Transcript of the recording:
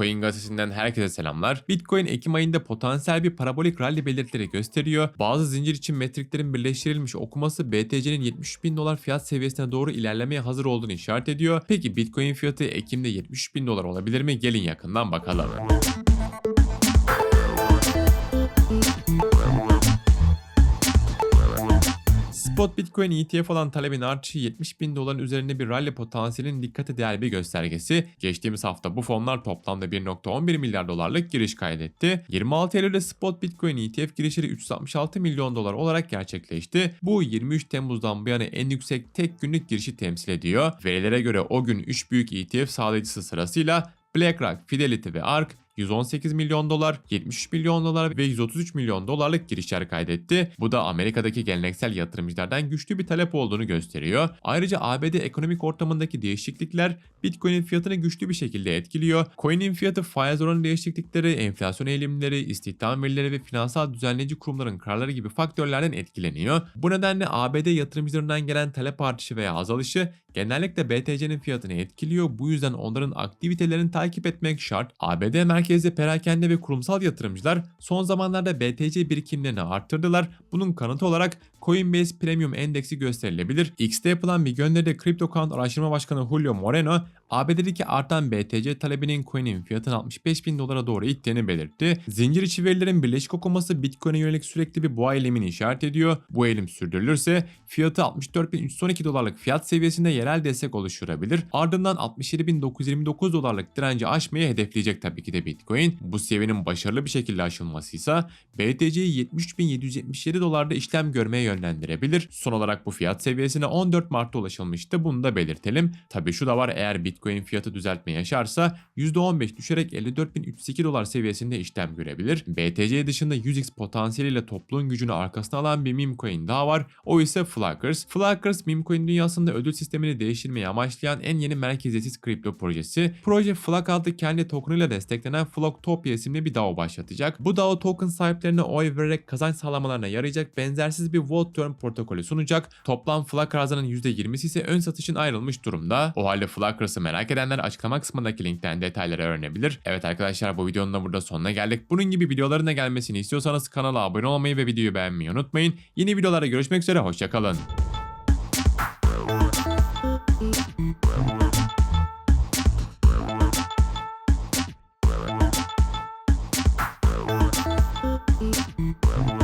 Coin gazetesinden herkese selamlar. Bitcoin Ekim ayında potansiyel bir parabolik rally belirtileri gösteriyor. Bazı zincir için metriklerin birleştirilmiş okuması BTC'nin 73 bin dolar fiyat seviyesine doğru ilerlemeye hazır olduğunu işaret ediyor. Peki Bitcoin fiyatı Ekim'de 73 bin dolar olabilir mi? Gelin yakından bakalım. Spot Bitcoin ETF olan talebin artışı 70 bin doların üzerinde bir rally potansiyelinin dikkate değer bir göstergesi. Geçtiğimiz hafta bu fonlar toplamda 1.11 milyar dolarlık giriş kaydetti. 26 Eylül'de Spot Bitcoin ETF girişleri 366 milyon dolar olarak gerçekleşti. Bu 23 Temmuz'dan bu yana en yüksek tek günlük girişi temsil ediyor. Verilere göre o gün 3 büyük ETF sağlayıcısı sırasıyla BlackRock, Fidelity ve ARK 118 milyon dolar, 73 milyon dolar ve 133 milyon dolarlık girişler kaydetti. Bu da Amerika'daki geleneksel yatırımcılardan güçlü bir talep olduğunu gösteriyor. Ayrıca ABD ekonomik ortamındaki değişiklikler Bitcoin'in fiyatını güçlü bir şekilde etkiliyor. Coin'in fiyatı faiz oranı değişiklikleri, enflasyon eğilimleri, istihdam verileri ve finansal düzenleyici kurumların kararları gibi faktörlerden etkileniyor. Bu nedenle ABD yatırımcılarından gelen talep artışı veya azalışı genellikle BTC'nin fiyatını etkiliyor. Bu yüzden onların aktivitelerini takip etmek şart. ABD merkezli perakende ve kurumsal yatırımcılar son zamanlarda BTC birikimlerini arttırdılar. Bunun kanıtı olarak Coinbase Premium Endeksi gösterilebilir. X'te yapılan bir gönderide CryptoCount Araştırma Başkanı Julio Moreno, ABD'deki artan BTC talebinin coin'in fiyatını 65 bin dolara doğru ittiğini belirtti. Zincir içi verilerin birleşik okuması Bitcoin'e yönelik sürekli bir boğa eylemini işaret ediyor. Bu eğilim sürdürülürse fiyatı 64.312 dolarlık fiyat seviyesinde yerel destek oluşturabilir. Ardından 67.929 dolarlık direnci aşmayı hedefleyecek tabii ki de Bitcoin. Bu seviyenin başarılı bir şekilde aşılması ise BTC'yi 73.777 dolarda işlem görmeye yönlendirebilir. Son olarak bu fiyat seviyesine 14 Mart'ta ulaşılmıştı. Bunu da belirtelim. Tabii şu da var eğer Bitcoin fiyatı düzeltme yaşarsa %15 düşerek 54.302 dolar seviyesinde işlem görebilir. BTC dışında 100x potansiyeliyle topluluğun gücünü arkasına alan bir meme coin daha var. O ise Fluckers. Fluckers meme coin dünyasında ödül sistemini değiştirmeyi amaçlayan en yeni merkeziyetsiz kripto projesi. Proje Flock adlı kendi tokenıyla desteklenen Flocktopia isimli bir DAO başlatacak. Bu DAO token sahiplerine oy vererek kazanç sağlamalarına yarayacak benzersiz bir vote turn protokolü sunacak. Toplam Flock arzının %20'si ise ön satışın ayrılmış durumda. O halde Flockers'ı Merak edenler açıklama kısmındaki linkten detayları öğrenebilir. Evet arkadaşlar bu videonun da burada sonuna geldik. Bunun gibi videoların da gelmesini istiyorsanız kanala abone olmayı ve videoyu beğenmeyi unutmayın. Yeni videolarda görüşmek üzere hoşçakalın. Well,